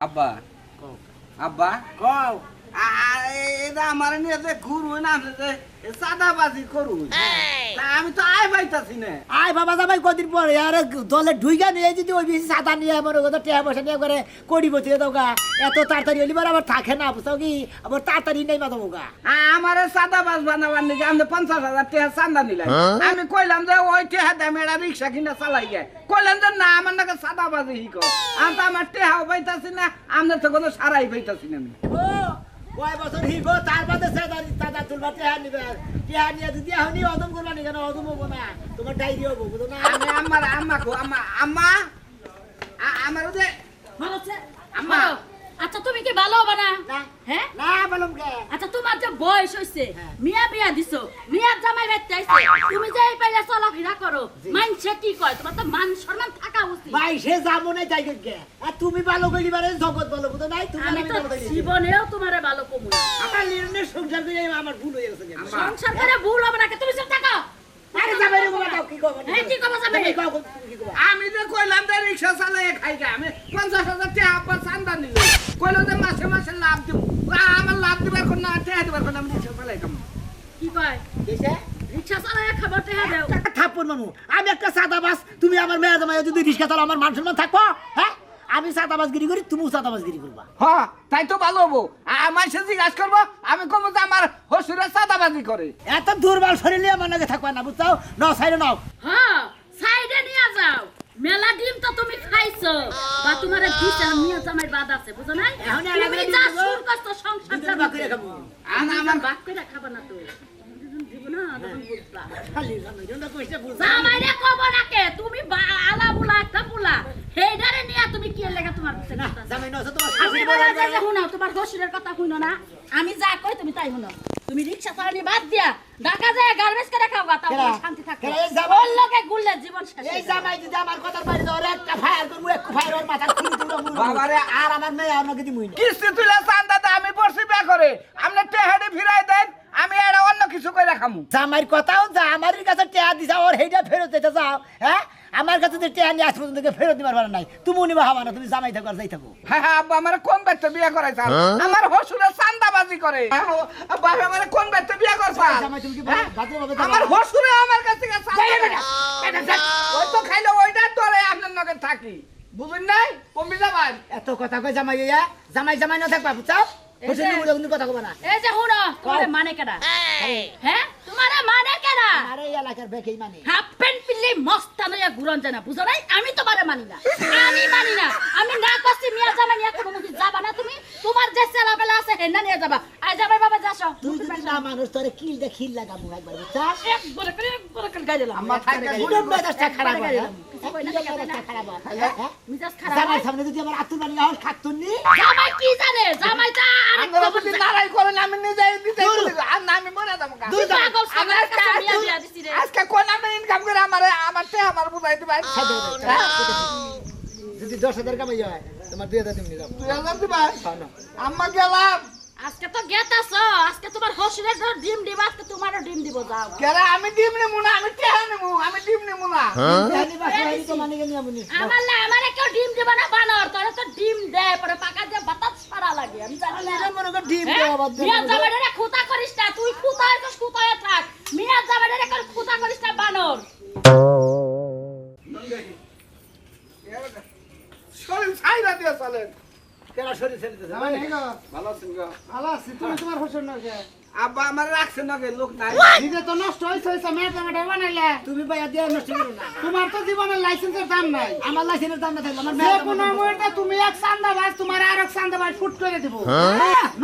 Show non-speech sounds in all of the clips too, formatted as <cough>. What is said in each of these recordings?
আব্বা আব্বা কও এটা আমার নিয়ে যে ঘুরু না যে সাদাবাজি করু তা আমি তো আয় পাইতাছি না। আয় বাবা জামাই কদিন পরে আরে দলে ঢুইগা নিয়ে যদি ওই বেশি সাদা নিয়ে মনে কথা টেয়া পয়সা নিয়ে করে কড়ি বসে দোকা এত তাড়াতাড়ি হলি আবার থাকে না বুঝছ কি? আবার তাড়াতাড়ি নেই মাথা বোকা আমার সাদাবাজ বানাবার নাকি আমি পঞ্চাশ হাজার টাকা চান্দা নিলাম। আমি কইলাম যে ওই টেহা দাম এটা রিক্সা কিনে চালাই গে কইলাম যে না আমার নাকি সাদাবাজি হিকো আমি তো আমার টেহাও পাইতাছি না আমাদের তো কোনো সারাই পাইতাছি না আমি। ও কয় বছর হিব তার বাদে সাদা তুলবা টেহা নিবে। টেহা নিয়ে যদি হনি অদম করবা নি কেন? অদম হব না। তোমার ডায়েরি হব বুঝো না? আমি আমার আম্মা কো আম্মা আম্মা। আ- আমার আছে? আম্মা। আচ্ছা তুমি কি ভালো হবে না। হ্যাঁ না বলুম আচ্ছা তোমার যে বয়স হইছে হ্যাঁ। মিয়া বিয়া দিছো মিয়া জামাই বাইতে আইছে তুমি যে পাইলে চলাফেরা করো মানছে কি কয়? তোমার তো মান সম্মান থাকা উচিত। ভাই সে যাব না যাই গে আর তুমি ভালো করি বারে জগৎ ভালো বুঝো নাই? তুমি আমি তো জীবনেও তোমারে ভালো কমু আমার নির্ণয় সংসার করে আমার ভুল হয়ে গেছে সংসার করে ভুল হবে না তুমি সব থাকো। আরে যাবে রে বাবা। কি হ্যাঁ, কি যাবে? কি? আমি যে কইলাম যে রিক্সা চালাই খাই গে আমি পঞ্চাশ হাজার টাকা চান্দা নিল কইলো যে মাসে মাসে লাভ দিব। আমার লাভ দিবার কোন না টাকা দিবার কোন আমি রিক্সা চালাই কাম কি কয়? কিসে? রিক্সা চালায় খাবার টেহা দেও। থাপ্পড় মামু আমি একটা সাদা বাস তুমি আমার মেয়ে জামাই যদি রিক্সা চালাও আমার মান সম্মান থাকব? হ্যাঁ? আমি সাদা বাস গিরি করি তুমিও সাদা বাস গিরি করবা। হ্যাঁ তাই তো ভালো হব। আমার সে জিজ্ঞাসা করব আমি কমো যে আমার হসুরে সাদাবাজি করে। এত দুর্বল শরীর নিয়ে আমার নাকি থাকবা না বুঝছ নাও সাইডে নাও। হ্যাঁ সাইডে নিয়ে যাও। মেলা ডিম তো তুমি খাইছো। বা তোমার দিছে নিয়ে জামাই বাদ আছে বুঝো নাই? তুমি যা। সুর করছ সংসার ভাগ করে খাব। আনা আমার বাক করে খাবা না তো। না জামাইরে কব নাকে তুমি বা- আলা বুলা একটা বুলা হেইডারে নিয়ে তুমি কি লেগা তোমার কাছে না? জামাই নছে তোমার আমি বলা যায়। যে শুনো তোমার শ্বশুরের কথা শুনো না। আমি যা কই তুমি তাই শুনো। তুমি রিক্সা চালানি বাদ দিয়া ঢাকা যায় গার্বেজ করে খাও গা তাও শান্তি কেরা? এই জামাই- লগে গুললে জীবন শেষ এই জামাই যদি আমার কথার বাইরে যাও একটা ফায়ার করব এক ফায়ার ওর মাথা খুলে বাবারে, আর আমার মেয়ে আর নাকি দিমুই না। কিস্তি তুলে চান্দা দা আমি পড়ছি বে করে আপনি টেহাডে ফিরাই দেন আমি এটা অন্য কিছু করে খামু। জামাইর কথাও যা আমার কাছে টেয়া দিছা ওর হেইটা ফেরত দিতে যাও হ্যাঁ? আমার কাছে তো টেয়া নিয়ে আজ পর্যন্ত ফেরত দিবার পারে নাই। তুমি নিবা হবা না তুমি জামাই থাকো আর যাই থাকো। হ্যাঁ হ্যাঁ আব্বা আমার কোন বাচ্চা বিয়ে করাইছে? আমার হসুরে চান্দাবাজি করে। হ্যাঁ, আব্বা আমার কোন বাচ্চা বিয়ে করছে? জামাই তুমি কি হ্যাঁ? বাথরুমে আমার হসুরে আমার কাছ ওই তো খাইলো ওইটার তোরে আপনার নগে থাকি। বুঝুন নাই? কমবি যাবার এত কথা কই জামাই ইয়া? জামাই জামাই না থাকবা বুঝছ এই বুঝলি কিন্তু কথা কবা না। এই যে শুনো তোমারে মানে কেডা? হ্যাঁ? তোমারে মানে কেডা? আরে এলাকার বেকেই মানে। হাফ প্যান্ট পিনলে মস্তা গুরঞ্জনা বুঝো নাই? আমি তোমারে মানি না। আমি মানি না। আমি না করছি, মিয়া জামা নিয়ে কোনো যাবা না তুমি। তোমার যে চেলা বেলা আছে হেন্না নিয়ে যাবা। আই যাবাই তুই যদি না মানুষ তোরে কিল দে খিল লাগাবো একবার করে হয় হ্যাঁ? মেজাজটা খারাপ হয় হ্যাঁ? মিজাজ খারাপ জামাই সামনে যদি আমার আতুর বানি হস খাতুন নি জামাই কি জানে জামাই তা আরেক আপনারা খবর যদি জানে। লড়াই করেন আমি নিজে দিতে আর না আমি মরে যাব গা। পাগল আমি কাছে বিয়া দিছি রে। আজকে কোন আমি ইনকাম করে আমার আমার টে আমার বুঝাই দিবাই যদি দশ হাজার কামাই হয় তোমার দুই আম্মা গেলাম আজকে তো গেতাছ আজকে তোমার হসুরের ধর ডিম দিব আজকে তোমারও ডিম দিব যাও কেরা আমি ডিম নেব না আমি টেহা নেব আমি ডিম নেব না। আমার না আমার কেউ ডিম দিব না বানর তোরে তো ডিম দেয় পরে পাকা দিয়ে বাতাস ছাড়া লাগে আমি জানি না। হ্যাঁ? মিয়া জামাইরে খুতা করিস না তুই খুতা হইছিস খুতা হয়ে থাক। মিয়া জামাইরে কোন খুতা করিস না বানর। শরীর ছাইরা দিয়ে চলেন। ভালো আছেন গো? ভালো আছি। তুমি তোমার হোসেন নাকি আব্বা আমার রাখছে না গে লোক নাই। নিজে তো নষ্ট হয়েছে হয়েছে মেয়ে টমেটো বানাইলে। তুমি ভাই দিয়ে নষ্ট করো না। তোমার তো জীবনের লাইসেন্সের দাম নাই। আমার লাইসেন্সের দাম না থাকলে আমার যে মেয়ের মুহূর্তে তুমি এক চান্দাবাজ তোমার আর এক চান্দাবাজ শুট করে দিব।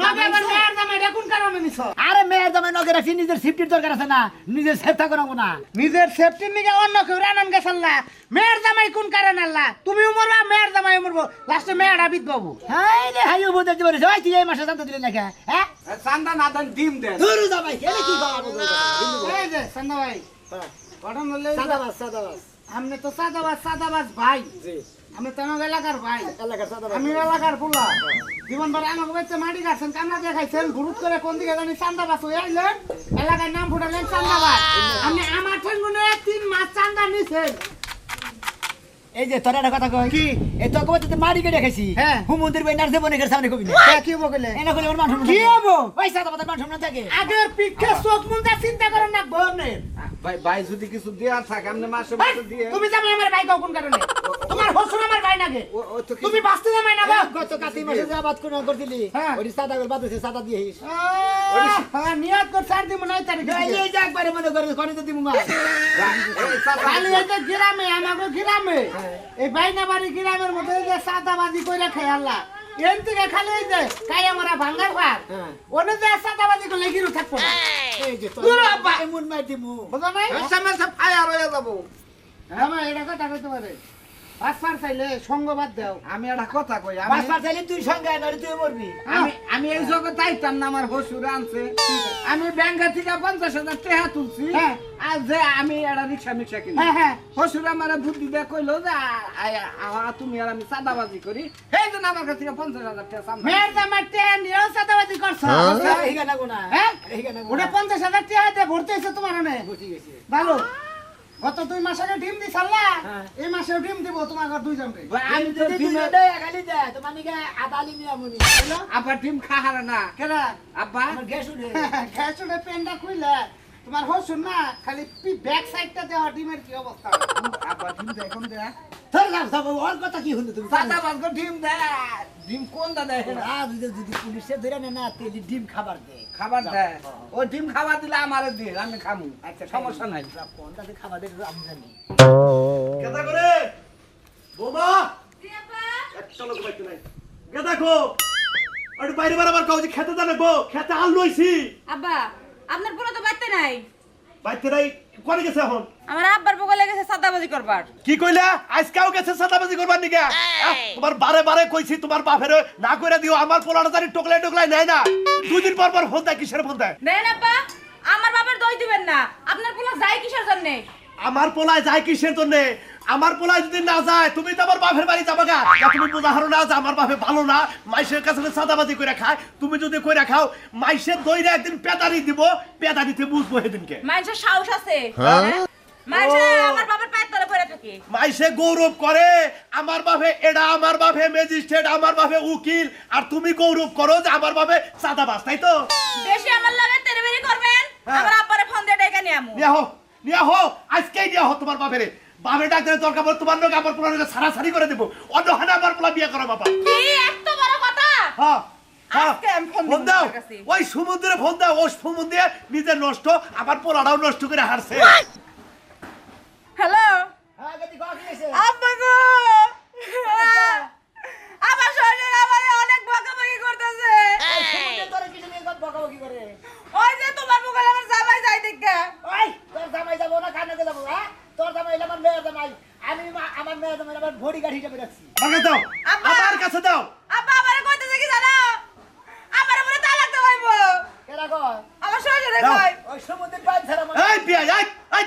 নবে আবার মেয়ের দাম এটা কোন কারণে নিছ? আরে মেয়ের জামাই নগে রাখি নিজের সেফটির দরকার আছে না। নিজের সেফ থাকো না। নিজের সেফটির নিকে অন্য কেউ রানন গেছেন না মেয়ের জামাই কোন কারণে আল্লাহ? তুমিও মরবা মেয়ের জামাই মরবো লাস্টে মেয়েরা বিদ বাবু। হাই রে হাই বুঝতে দিতে পারিস? ওই তুই এই মাসে জানতে দিলে নাকি? হ্যাঁ? চান্দা না দেন ডিম দেন। ধরু জামাই কেন কি বাবা এই যে চান্দা ভাই। ঘটনা হলে সাদাবাস সাদাবাস আপনি তো সাদাবাজ সাদাবাজ ভাই। জি। আমি তো আমার এলাকার ভাই। এলাকার সাদাবাস আমি এলাকার পোলা। জীবন ভর আমাকে বাচ্চা মাটি কাটছেন কান্না দেখাইছেন ভুরুত করে কোন দিকে জানি চান্দাবাস হয়ে আইলেন। এলাকার নাম ফুটালেন চান্দাবাস আপনি আমার ঠেঙ্গুনে তিন মাস চান্দা নিছেন। এই যে তোর কথা কই? কি? এই তো কবে তুই মারি কেটে খাইছি। হ্যাঁ। হুমন্দির বই নার্সে বনে গেছে সামনে কবি। না তা কি বকলে এনা কইলে ওর মান সম্মান কি হব? ওই সাদা পাতা মান সম্মান থাকে। আগের পিঠে চোখ মুন্দা চিন্তা করেন না বনে ভাই ভাই যদি কিছু দেওয়ার থাকে আপনি মাসে মাসে দিয়ে তুমি যাবে আমার ভাই কোন কারণে? তোমার হসুন আমার ভাই নাগে। তুমি বাঁচতে যাবে না গো গত কাতি মাসে যে আবাদ করে করছিলি হ্যাঁ। ওই সাদা গল বাদ হইছে সাদা দিয়ে হ্যাঁ, নিয়ত করে চার দিব নয় তারিখে। এই যে একবারে মনে করে যদি মুমা এই চাচা, খালি যে গ্রামে আমাকে গ্রামে এই বাইনা বাড়ি গ্রামের মধ্যে এই যে সাদাবাজি করে খাই আল্লাহ। এন থেকে খালি এই যে কাই আমরা ভাঙ্গার ভাত হ্যাঁ। ওনে যে সাদাবাজি করলে গিরু থাকব না। এই যে তোর আব্বা। এমন মাই দিমু। বুঝো নাই? মাসে মাসে ফায়ার হয়ে যাব। আমার এটা কথা কইতে পারে। পাঁচ পার চাইলে সঙ্গবাদ দাও। আমি একটা কথা কই আমি পাঁচ চাইলে তুই সঙ্গে নরে তুই মরবি। আমি আমি এই জগৎ চাইতাম না আমার হসুর আনছে। আমি ব্যাংকে থেকে পঞ্চাশ হাজার টাকা তুলছি। হ্যাঁ। আর যে আমি একটা রিক্সা মিক্সা কিনি। হ্যাঁ হ্যাঁ। হসুর আমার বুদ্ধি দিয়ে কইলো যে তুমি আর আমি সাদাবাজি করি। সেই জন্য আমার কাছ থেকে পঞ্চাশ হাজার টাকা সামনে মেয়ের জামার টেন নিয়েও সাদাবাজি করছ। হ্যাঁ। ওটা পঞ্চাশ হাজার টাকা দিয়ে ভর্তি হয়েছে তোমার বুঝি গেছে ভালো। গত দুই মাস আগে ডিম দি সাল্লা হ্যাঁ। এই মাসেও ডিম দিব তোমার দুইজনকে। ভাই, আমি যদি তুই ডিমের- খালি দে তোমার নিকে আদালি নিয়ে মনি আব্বা ডিম খাহারে না। কেনা আব্বা। আমার গ্যাস উঠে খেয়ে <laughs> পেনটা খুইলে তোমার হসুন না খালি ব্যাক সাইডটা দেওয়া ডিমের কি অবস্থা? আব্বা ডিম দেয় কোন দেয়। তোর লাভ সব ওর কথা কি হলো তুমি? সাদাবাজ কো ডিম দেয় ডিম কোন দেয় আ যদি যদি পুলিশে ধরে না না তেলি ডিম খাবার দে। খাবার দেয় ও ডিম খাবার দিলে আমারে দিয়ে আমি খামু। আচ্ছা সমস্যা নাই। কোনটাতে খাবার দে আমি জানি। কেদা করে! বোমা! একটা লোক বাইতে নাই। গে! দেখো আর বাইরে বার আবার কাউজি খেতে জানে খেতে আল লইছি। আব্বা আপনার পোলা তো বাড়তে নাই। বাইতে নাই কোনে গেছে এখন? আমার আব্বার বগলে সাদাবাজি করবার? কি কইলা? আজকাও গেছে সাদাবাজি করবার নিকে তোমার বারে বারে কইছি তোমার বাপের না কইরা দিও আমার পোলাটা জানি টোকলাই টোকলাই নেয় না। দুই দিন পর পর ফোন দেয় কিসের ফোন দেয়? আব্বা আমার বাবার দই দিবেন না। আপনার পোলা যায় কিসের জন্য? আমার পোলায় যায় কিসের জন্য? আমার পোলায় যদি না যায় তুমি তো আমার বাপের বাড়ি যাবা গা। তুমি হারো না যে আমার বাপে ভালো না মাইসের কাছে সাদাবাজি করে খায়। তুমি যদি কইরা খাও মাইসের দইরে একদিন পেদারি দিব পেদারিতে বুঝব সেদিনকে। মানুষের সাহস আছে। হ্যাঁ? আমার বাবার পায়ের তলে পড়ে থাকে। মাইসে গৌরব করে। আমার বাপে আমার বাপে ম্যাজিস্ট্রেট আমার বাপে উকিল। আর তুমি গৌরব করো যে আমার বাপে সাদাবাজ তাই তো? বেশি আমার লাগে তেরেবেরি করবেন হ্যাঁ। আমার আব্বারে ফোন দিয়ে ডেকে নিয়ে আমু। নিয়ে হো নিয়ে হো আজকেই নিয়ে হো তোমার বাপেরে। বাপের ডাক্তারের দরকার পড়ে তোমার লোক আমার সারাসারি করে দেবো। অন্য হানে আমার পোলা বিয়ে করো বাবা কি এত বড় কথা? হ্যাঁ হ্যাঁ, ফোন দাও। ওই সমুদ্রে ফোন দাও ওই সমুদ্রে নিজে নষ্ট আবার পোলাটাও নষ্ট করে হারছে। হ্যালো? হ্যাঁ আব্বা গো! আমার শ্বশুর আমারে অনেক বকাবকি করতেছে। বকাবকি করে? ওই যে তোমার বগলে আমার জামাই যাই দেখা। ওই তোর জামাই যাব না কানে যাব হ্যাঁ? তোর জামাই আমার মেয়ের জামাই। আমি আমার মেয়ের জামাই আমার ভরি গাড়ি হিসেবে রাখছি আমার কাছে দাও আব্বা! আমার কাছে দাও। আব্বা আমারে কইতেছে কি জানো? আমারে বলে তালাক দেওয়া হইব কেরা কয়? আমার শ্বশুরে কয়। ওই সমুদ্রের এই বিয়া এই এই।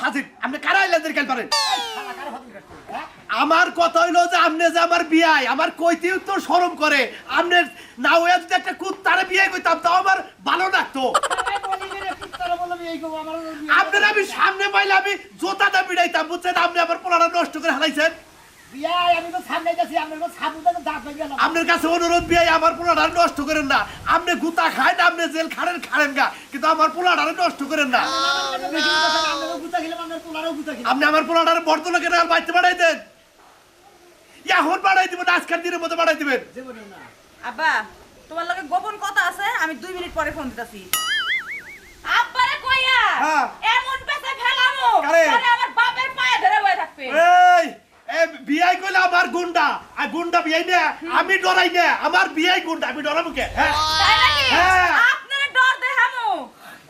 ফাজিল আপনি কারা পারেন। আমার কথা হইল যে আপনি যে আমার আমার তো করে। আপনি না যদি একটা কুত্তারে বিয়ে কইতাম তাও আমার ভালো লাগতো। আপনার আমি সামনে পাইলে আমি জোতাটা বিড়াইতাম বুঝছেন? আপনি আমার পোলাটা নষ্ট করে হারাইছেন আপনার কাছে অনুরোধ বিয়াই আমার পোলাটা নষ্ট করেন না। আপনি গুতা খায় না আপনি জেল খাড়েন খাড়েন গা। কিন্তু আমার পোলাটা নষ্ট করেন না। আপনি আমার পোলাটার বর্তমানে কেন আর বাড়িতে বাড়াই দেন। এখন বাড়াই দিবেন আজকের দিনের মধ্যে বাড়াই দিবেন। আব্বা তোমার লগে গোপন কথা আছে আমি দুই মিনিট পরে ফোন দিতেছি। আব্বারে কইয়া হ্যাঁ। এমন পেছে ফেলামু কারে? আমার বাপের পায়ে ধরে থাকবে। এই! বিয়াই কইলে আমার গুন্ডা আর গুন্ডা বিয়াই না আমি ডরাই না আমার বিয়াই গুন্ডা আমি ডরাবো কে হ্যাঁ হ্যাঁ। আপনারে ডর দেখামু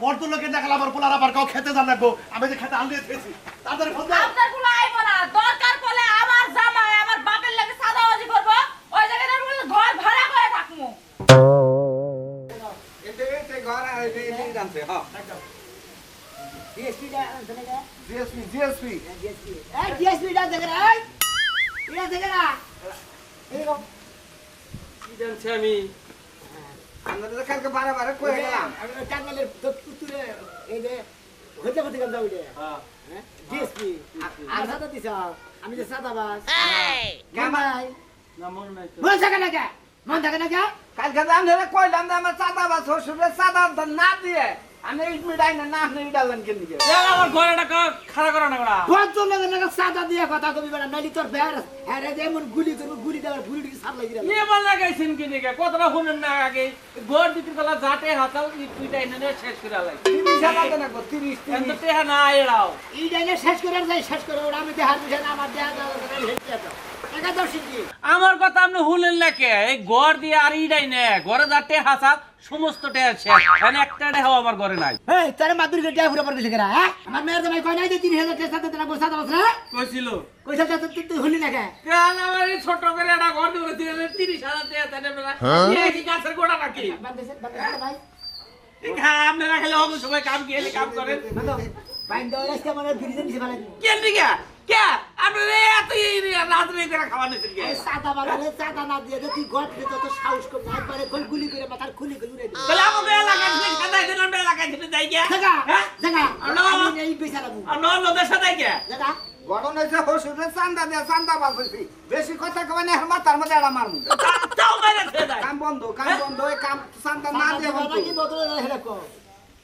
বর্ত লোকে দেখাল আমার পোলার আবার কাউ খেতে জান রাখব আমি যে খেতে আনলে খেয়েছি তাদের ফোন আপনারগুলো আইব না দরকার পড়লে আমার জামাই আমার বাপের লাগে করব ওই ঘর ভাড়া করে থাকমু এতে এতে ঘর আর এতে এতে জানছে হ্যাঁ জিএসপি জিএসপি ডিএসপি এই ডিএসপি দা দেখে এই। ইয়া দেখে না এরকম কি জানছি আমি? আমরা তো কালকে বারে বারে কয়ে গেলাম। আমি টাঙ্গালের তো পুতুরে এই যে হতে হতে গেল যাও রে হ্যাঁ ডিএসপি আর সাথে দিছ আমি যে সাদাবাজ কেমন? ভাই না মনে নাই। মন থাকে না কে? মন থাকে না কে? কালকে যে কইলাম যে আমার চাঁদাবাজ শ্বশুরের চাঁদা না দিয়ে আমি মিটাই না না আপনি ইটালেন কেন দিকে? আমার ঘরেটা কা- খাড়া করা না করা পঞ্চম লাগে না সাদা দিয়ে কথা কবি বেড়া নালি তোর বের হ্যাঁ রে যেমন গুলি করব গুলি দেওয়ার গুলি দিকে সার লাগিয়ে ইয়ে বল লাগাইছেন কি দিকে? কতটা শুনেন না আগে। ঘর দিতে গেলা যাতে হাতাল শেষ করে আলাই। তিরিশ হাজার টাকা কো, তিরিশ এত তিরিশ টেহা না এড়াও এই ডাইনে শেষ করে যাই শেষ করে ওরা আমি দেহার বিষয় না আমার দেহা দাও একাদশী কি আমার কথা আপনি শুনলেন না কে? এই ঘর দিয়ে আর ইডাই নে। ঘরে যা টেহা চাল সমস্ত টেহা শেষ। এখানে একটা টেহাও আমার ঘরে নাই। এই তারে মাদুরি কে ড্রাইভার পর গেছে হ্যাঁ? আমার মেয়ের জামাই কয় নাই যে তিরিশ হাজার টাকা সাথে দেনা বসা দাও না কইছিল। কইসা তো তুই তুই হলি না আমার ছোট করে একটা ঘর দিয়ে দিলে তিরিশ হাজার টাকা দেন আপনারা এই কি গাছের গোড়া নাকি? বান্ধেছে বান্ধেছে ভাই? আপনারা খেলে হবে সবাই কাম কি কাম করেন। বাইন দাও রাস্তা আমার ফ্রিজে নিছে ভালো কেন কে? আপনারা এত করে খাওয়া নিচ্ছেন কে সাদা বাগানে সাদা না দিয়ে তুই গট দিয়ে তো সাহস কর না একবারে গোল গুলি করে মাথার খুলি করে উড়ে দিবি তাহলে আমাকে এলাকায় থেকে সাদাই দিন আমরা এলাকায় থেকে যাই গে জাগা হ্যাঁ? জাগা এই বেচারা বু নদের সাদাই গে জাগা। গঠন হয়েছে শ্বশুরের চান্দা দিয়ে চান্দা বাঁচেছি বেশি কথা কবে না মাথার মধ্যে এরা মারমু। কাম বন্ধ কাম বন্ধ কাম চান্দা না দিয়ে বন্ধ।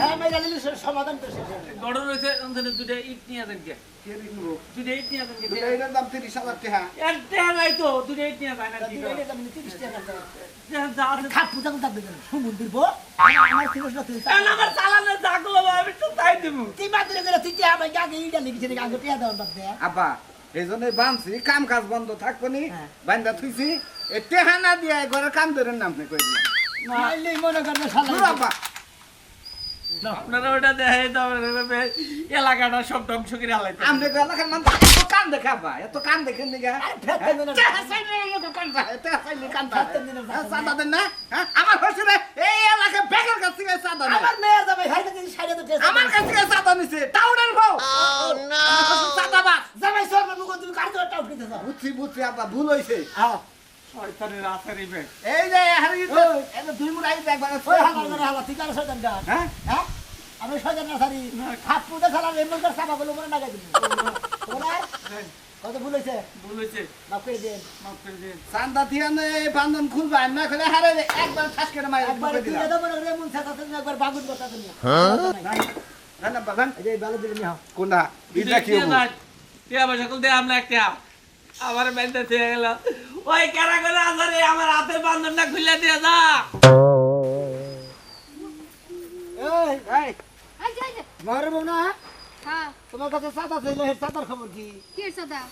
হ্যাঁ মেরা লিলি সমাধান তো শেষ গড়ন রয়েছে ওখানে দুটো ইট নিয়ে দেন কে? দুটো ইট নিয়ে দেন কে? এটার দাম তিরিশ হাজার টাকা। এক টাকা নাই তো দুটো ইট নিয়ে যায় না কি করে? এটা আমি 30 টাকা দাও যা আছে। খাপ পুজা করতে দেবেন সমুদ্র বো আমার তিরিশ না তুই এখন আমার চালানে যাকো বাবা আমি তো তাই দেবো। তুই মাদুরে করে তুই আমি আগে ইটা লিখেছি আগে টিয়া দাও বাদ? দে আব্বা এই জন্যই বানছি কাম কাজ বন্ধ থাকব নি হ্যাঁ। বান্ধা থুইছি। এ টেহানা দিয়ে ঘরের কাম ধরেন নাম কই মনে করবে শালা। আপনারা ওটা দেখে তো এলাকাটা সব ধ্বংস করে আলাইতে আমি এলাকার মানুষ এত কান দেখে আব্বা এত কান দেখেন দিকে ফেতে দিন চাঁদা দেন না হ্যাঁ? আমার শ্বশুরে এই এলাকায় ব্যাগের কাছ থেকে চাঁদা আমার মেয়ে যাবে টেস্ট আমার কাছ থেকে চাঁদা নিছে টাউনের বউ। চাঁদা বাস। যাবে সর মুখ তুমি যাও? বুঝছি বুঝছি আব্বা ভুল হইছে। হ্যাঁ। এই যে হারি এত দুই মুড়াই একবার ওই। হালা করে হালা ঠিক আছে শয়তান ডাক হ্যাঁ? হ্যাঁ? আমি শয়তান না। সারি খাপ পুজা সালা এমন করে সাবা বলে মনে লাগাই দিবি। ওনার কত ভুল হইছে বলেছে মাফ করে দেন। মাফ করে দিন। চান্দা দিয়ে নে বান্ধন খুলবা। না খুলে হারে একবার ঠাস করে মাই একবার একবার তুই দিলাম এটা মনে করে সাথে একবার বাগুন কথা তুমি না না বাগান। এই যে দিলে নিও কোনটা? ইটা কি হব? টিয়া পয়সা কল দে আমরা একটা আমার ব্যাংকটা থেকে গেল। ওই কেরা করে আসারে আমার হাতের বান্ধবটা খুলে দিয়ে যা। ঘরে বউ না? হ্যাঁ, তোমার কাছে সাদা ছিল এর সাদার খবর কি?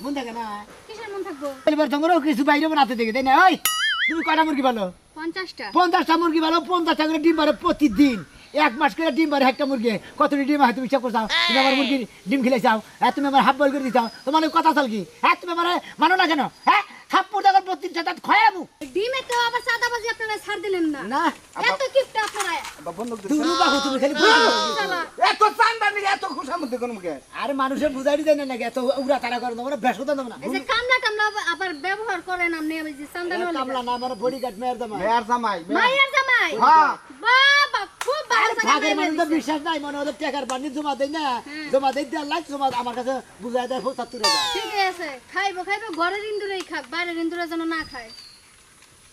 মন থাকে না? কিসের মন থাকব? এবার তোমারও কিছু বাইরে বানাতে দেখে তাই না? ওই তুমি কয়টা মুরগি পালো? পঞ্চাশটা। পঞ্চাশটা মুরগি পালো পঞ্চাশটা করে ডিম পারে প্রতিদিন। এক মাস করে ডিম পারে একটা মুরগি। কতটি ডিম হয় তুমি চেক করছাও তুমি আমার মুরগি ডিম খেলে চাও হ্যাঁ তুমি আমার হাফ বল করে দিতাও তোমার কথা চাল কি? হ্যাঁ তুমি আমার মানো না কেন? হ্যাঁ হাফ দেওয়ার প্রতি সাথে খয়াবু ডিমে তো আবার সাদাবাজি আপনারা ছাড় দিলেন না। না এত কিপটা আপনারা। বন্ধক তুমি বাবু তুমি খালি বুঝি না। শালা। এত চান্দা নিয়ে এত খুশার মধ্যে কোন মুখে আর মানুষের বুঝাই যায় না নাকি এত উড়া তারা করে দেবো না বেশ কথা দেবো না এই যে কামলা টামলা আবার ব্যবহার করেন আপনি ওই যে চান্দা নেওয়ার কামলা লেগে। না আমার বডি গার্ড মেয়ের দামা মেয়ার জামাই মেয়ার- জামাই? হ্যাঁ। বাবা, খুব ভালো ভাগের মাইয়া মানুষ তো দিছে। বিশ্বাস নাই মনে ওদের টাকার বান্ডি জমা দেয় না জমা দেয় দেড় লাখ জমা আমার কাছে বুঝাই দেয় পঁচাত্তর হাজার ঠিকই আছে। খাইবো খাইবো ঘরের ইন্দুরেই খাক বাইরের ইন্দুরে যেন না খায়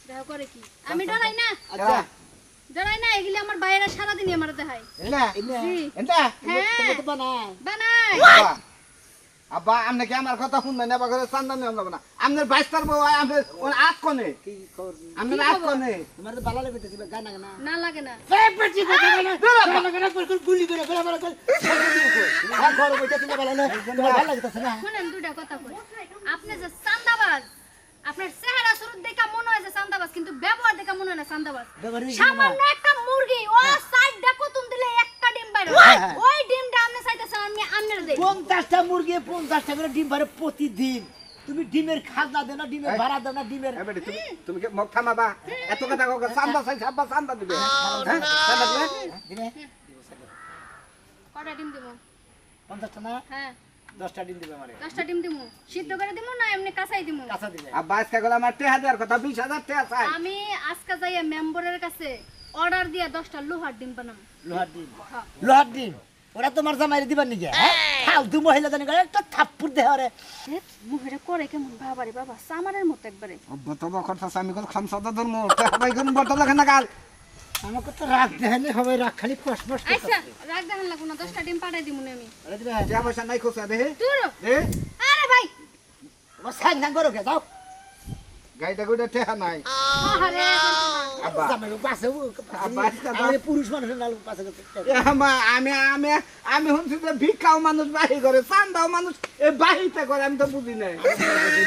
দেখা করে কি আমি ডরাই না আচ্ছা ডরাই না এগুলি আমার বাইরে সারাদিনই আমার দেখায় এনা এটা হ্যাঁ তোমাকে বানায় আব্বা আপনি কি আমার কথা শুনবেন না করে চান্দা নিয়ে যাব না আপনার বাইশটার বউ আপনার ওর আট কনে কি খবর আপনার আট কনে তোমার তো ভালো লাগবে তো গানা গানা না লাগে না গুলি করে করে আমার আর ঘরে বসে তুমি ভালো না তোমার ভালো লাগতেছে না শুনেন দুইটা কথা কই আপনি যে চান্দাবাজ আপনার চেহারা শুরু দেখা মনে হয় যে চান্দাবাজ কিন্তু ব্যবহার দেখা মনে হয় না চান্দাবাজ সামান্য একটা মুরগি ও সাইডটা কতুন দিলে একটা ডিম বাইরে। হ্যাঁ, হ্যাঁ। ওই ডিমটা আপনি চাইতেছেন আমি আমনের দেই। পঞ্চাশটা মুরগি পঞ্চাশটা করে ডিম পারে প্রতিদিন। তুমি ডিমের খাজনা দেও না ডিমের ভাড়া দেও না ডিমের তুমি তুমি কি মুখ থামাবা? এত কথা কাউকে চান্দা চাইছে আব্বা চান্দা দিবে। হ্যাঁ চান্দা দিবে। দিনে কয়টা ডিম দিব? পঞ্চাশটা না? হ্যাঁ। দশটা ডিম দিবে আমারে। দশটা ডিম দিমু। সিদ্ধ করে দিমু না এমনি কাঁচাই দিমু? কাঁচা দিবে। আব্বা আজকে গেলে আমার টেহা দেওয়ার কথা বিশ হাজার চাই। আমি আজকে যাইয়া মেম্বারের কাছে অর্ডার দিয়া দশটা লোহার ডিম বানাম। লোহার ডিম? হ্যাঁ। লোহার ডিম? ওরা তোমার জামাইরে দিবার নিকে হ্যাঁ? ফালতু মহিলা জানি করে একটা থাপ্পুর দেহ রে মুহেরে করে কেমন বাবারে বাবা সামারের মতো একবারে। অব্বা তো বকর থাকছে আমি খামসা কোন বর্তমান লেখে না কাল। আমাকে তো রাগ দেখালে হবে রাগ খালি ফস ফস আচ্ছা রাগ দেখান লাগবো না দশটা ডিম পাঠাই দিমু আমি। আরে যা পয়সা নাই খোসা দে। দূর। আরে ভাই! ও সাইন না করো কে যাও। গাইটা গুইটা টেহা নাই। আরে আব্বা। জামাই পাশে আব্বা, আজকে দাও। আমি পুরুষ মানুষের নাল পাশে এ আমা, আমি আমি আমি শুনছি যে ভিক্ষাও মানুষ বাহি করে চান্দাও মানুষ এ বাহিতে করে আমি তো বুঝি নাই।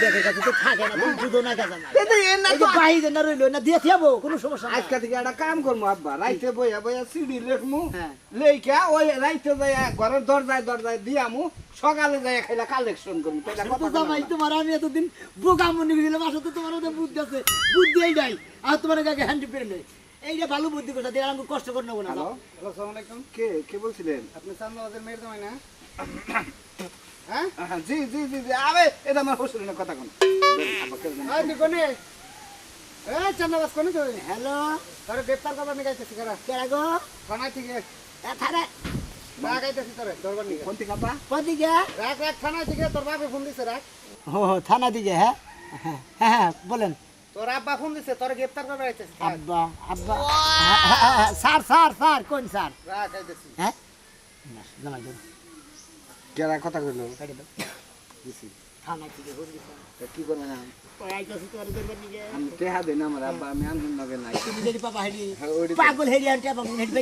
দেখে কাছে তো থাকে না তুমি বুঝো না কাছে না কিন্তু এ না এই তো যে বাহি যে না রইল না দিয়ে থিয়াবো কোনো সমস্যা নাই। আজকে থেকে একটা কাম করব আব্বা রাইতে বইয়া বইয়া সিঁড়ি লেখমু হ্যাঁ। লেখা ওই রাইতে যাইয়া ঘরের দরজায় দরজায় দিয়ামু সকালে যাইয়া খাইলা কালেকশন করব কথা জামাই তোমার আমি এতদিন বোকা মনে করেছিলাম আসলে তো তোমার ওদের বুদ্ধি আছে। বুদ্ধি এই নাই আর তোমার কাছে হ্যান্ডি পেরে নেই। এইটা ভালো বুদ্ধি করছে দিয়ে আমি কষ্ট করে নেব না। হ্যালো আসসালামু আলাইকুম। কে কে বলছিলেন? আপনি চান্দাবাজের মেয়ের জামাই না? <coughs> হ্যাঁ? জি জি জি জি আরে এটা আমার হোস্টেলের কথা কোন। আব্বা কে জানে? ওই নিকনে এ চান্দাবাজ কোনে হ্যালো। তোর গ্রেপ্তার করবার নিয়ে গাইতেছি কারা কেরা গো? থানায় থেকে থানে দিছে থানা দিকে হ্যাঁ? হ্যাঁ হ্যাঁ হ্যাঁ বলেন। তোর আব্বা ফোন দিছে তোর গ্রেপ্তার করবার আইতেছি আব্বা আব্বা। স্যার স্যার স্যার কোন স্যার? রাখ গাইতেছি। হ্যাঁ? না, জামাই দেন কেরা কথা কইলো? কাটে দাও। থানা থেকে ফোন কি করবেন এখন? আমার পাগল হেডি আনতে হেডি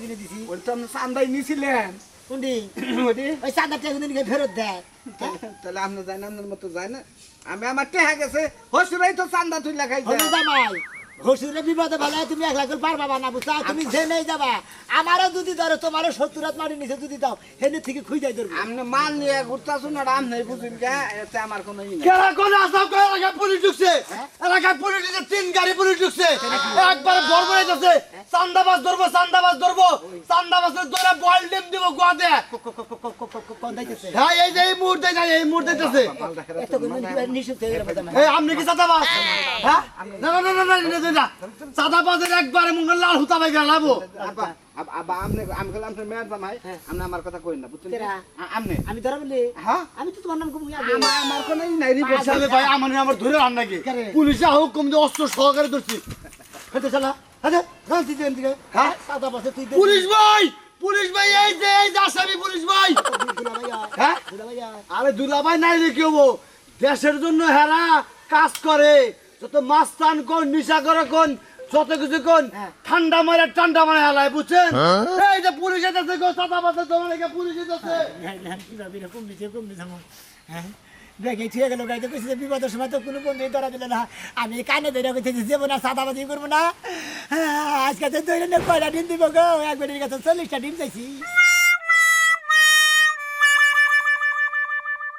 কিনে দিছি চান্দাই নিছিলেন ওটি ওই চাঁদা ফেরত দেয় তাহলে আপনি যায় না যায় না আমি আমার টেহা গেছে, হসুরাই তো চান্দা তুই লেখাই জামাই। হসুরে বিপদে ভালো তুমি এক লাখ পার বাবা না বুঝছ? তুমি জেনেই যাবা। আমারও যদি ধরো তোমারও সত্তর হাত মারি নিচে যদি দাও হেনে থেকে খুঁজে যাই ধরবো। আপনি মাল নিয়ে ঘুরতেছুন আর আমি নাই বুঝুন এতে আমার কোনো ই কেরা কোন আসাম করে এলাকায় পুলিশ ঢুকছে? এলাকায় পুলিশ ঢুকছে তিন গাড়ি পুলিশ ঢুকছে। একবারে বরবরে যাচ্ছে চান্দাবাজ ধরবো চান্দাবাজ ধরবো। চান্দাবাজের ধরে বল ডিম দিব গোয়াতে। হ্যাঁ এই যে এই মুহূর্তে যাই এই মুহূর্তে যাচ্ছে হয়ে আপনি কি চাঁদাবাজ? হ্যাঁ। না না না না না না, না, না চাঁদাবাজের একবারে মুখে লাল হুতা ভাই লাভো আব্বা আব- আব্বা আপনি আমি বললাম আপনি মেয়ের জামাই আপনি আমার কথা কইন না বুঝছেন কেরা? আ- আপনি আমি ধরা বলি? হ্যাঁ? আমি তো তোমার নাম কমু আমার আমার কোনো ই নাই রিপোর্ট আসলে ভাই আমার আমার ধরে আন নাকি? কেরে? পুলিশে হুকুম দিয়ে অস্ত্র সহকারে ধরছি। হেতে হেতে হ্যাঁ তুই দেন হ্যাঁ? সাদা পাশে তুই পুলিশ ভাই! পুলিশ ভাই এই যে এই যে আসামি পুলিশ ভাই! হ্যাঁ? দুলা ভাইয়া। আরে দুলাভাই নাই রে কি হব? দেশের জন্য হেরা কাজ করে। যত মাছ টান কোন নিশা করে কোন যত কিছু কোন ঠান্ডা মারে ঠান্ডা মারে হেলায় বুঝছেন? এই যে পুলিশ এসেছে গো সাদা পাতে তোমার পুলিশ এসেছে। দিচ্ছে কম হ্যাঁ ব্যাগে ছুঁয়ে গেল গাড়িতে কইছে বিপদের সময় তো কোনো বন্ধু ধরা দিল না। আমি কানে ধরে কইছে যাব না সাদাবাজি করব না। হ্যাঁ, আজকে তো ধরে না কয়টা ডিম দিব গো? এক বেটির কাছে চল্লিশটা ডিম চাইছি।